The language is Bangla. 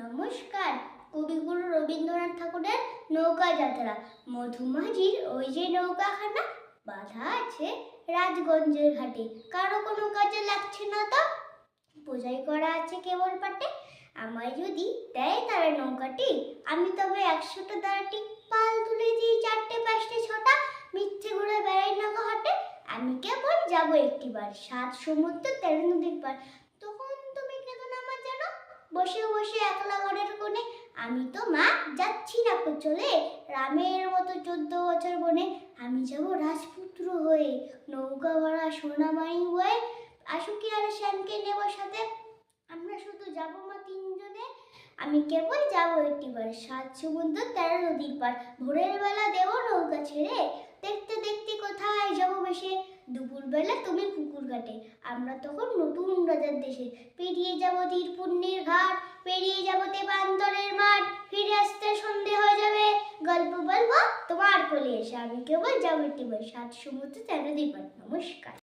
নমস্কার। কবিগুরু রবীন্দ্রনাথ ঠাকুরের নৌকা যাত্রা। মধুমাঝির ওই যে নৌকাখানা, বাধা আছে রাজগঞ্জের ঘাটে। কারও কোনো কাজে লাগছে না তো? পূজাই করা আছে কেবল পাটে। আমায় যদি দেয় তারা নৌকাটি, আমি তবে একশোটা দাঁড়াটি। পাল তুলে দিই চারটে, পাঁচটে, ছটা, মিথ্যে ঘুরে বেড়াই না হাটে আমি কেবল যাব একটিবার, সাত সমুদ্র, তেরো নদীর পার তখন তুমি কেমন আমার জানো বসে বসে একলা ঘরের কোণে আমি তো মা যাচ্ছি না চলে রামের মতো চোদ্দ বছর বনে আমি যাব রাজপুত্র হয়ে। নৌকা ভরা সোনামাই হয়ে আশুকি আর শ্যামকে নেব সাথে আমরা শুধু যাব মা তিনজনে। আমি কেবল যাব একটিবার, সাত সমুদ্র তেরো নদীর পার ভোরের বেলা দেবো নৌকা ছেড়ে দেখতে দেখতে দুপুরবেলা তুমি কুকুর ঘাটে। আমরা তখন নতুন রাজার দেশে। পেরিয়ে যাব ধীর পুণ্যের ঘাট, পেরিয়ে যাব দেবান্তরের মাঠ, ফিরে আসতে সন্ধে হয়ে যাবে। গল্প বলব, তোমার কোলে এসে আমি কেবল যাব টিবল সাত সমুদ্র তেরো দ্বীপার নমস্কার।